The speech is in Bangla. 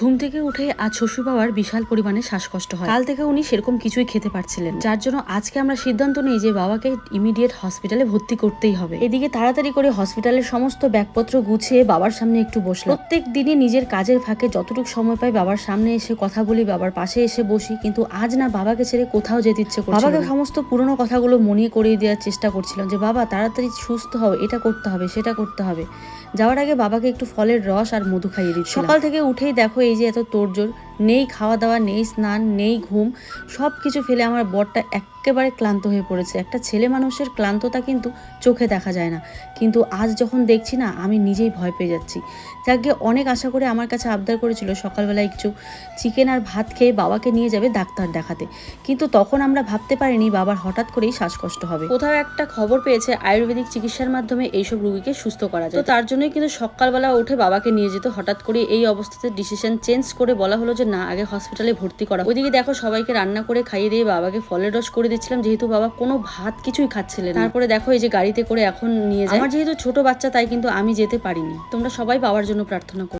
ঘুম থেকে উঠে আজ শ্বশুর বাবার বিশাল পরিমাণে শ্বাসকষ্ট হয়। কাল থেকে উনি সেরকম কিছুই খেতে পারছিলেন যার জন্য আজকে আমরা সিদ্ধান্ত নিই যে বাবাকে ইমিডিয়েট হসপিটালে ভর্তি করতেই হবে। এদিকে তাড়াতাড়ি করে হসপিটালের সমস্ত ব্যাগপত্র গুছিয়ে বাবার সামনে একটু বসলাম। প্রত্যেক দিনই নিজের কাজের ফাঁকে যতটুকু সময় পাই বাবার সামনে এসে কথা বলি, বাবার পাশে এসে বসি। কিন্তু আজ না বাবাকে ছেড়ে কোথাও যেতে ইচ্ছে করছে বাবাকে সমস্ত পুরনো কথাগুলো মনে করিয়ে দেওয়ার চেষ্টা করছিলাম যে, বাবা, তাড়াতাড়ি সুস্থ হও, এটা করতে হবে, সেটা করতে হবে। যাওয়ার আগে বাবাকে একটু ফলের রস আর মধু খাইয়ে দিচ্ছি সকাল থেকে উঠেই দেখো এই যে এত তোড়জোড় নেই খাওয়া দাওয়া নেই স্নান, নেই ঘুম সব কিছু ফেলে আমার বরটা একেবারে ক্লান্ত হয়ে পড়েছে। একটা ছেলে মানুষের ক্লান্ততা কিন্তু চোখে দেখা যায় না। কিন্তু আজ যখন দেখছি না, আমি নিজেই ভয় পেয়ে যাচ্ছি। যাকে অনেক আশা করে আমার কাছে আবদার করেছিল সকালবেলা একটু চিকেন আর ভাত খেয়ে বাবাকে নিয়ে যাবে ডাক্তার দেখাতে। কিন্তু তখন আমরা ভাবতে পারিনি বাবার হঠাৎ করেই শ্বাসকষ্ট হবে। কোথাও একটা খবর পেয়েছে, আয়ুর্বেদিক চিকিৎসার মাধ্যমে এইসব রোগীকে সুস্থ করা যায়। তো তার জন্যই কিন্তু সকালবেলা উঠে বাবাকে নিয়ে যেত হঠাৎ করে এই অবস্থাতে ডিসিশন চেঞ্জ করে বলা হলো যে না, আগে হসপিটালে ভর্তি করা। ওইদিকে দেখো সবাইকে রান্না করে খাইয়ে দিয়ে বাবাকে ফলের রস করে দিচ্ছিলাম, যেহেতু বাবা কোনো ভাত কিছুই খাচ্ছিলেন তারপরে দেখো এই যে গাড়িতে করে এখন নিয়ে যায়। আমার যেহেতু ছোট বাচ্চা, তাই কিন্তু আমি যেতে পারিনি। তোমরা সবাই বাবার জন্য প্রার্থনা করো।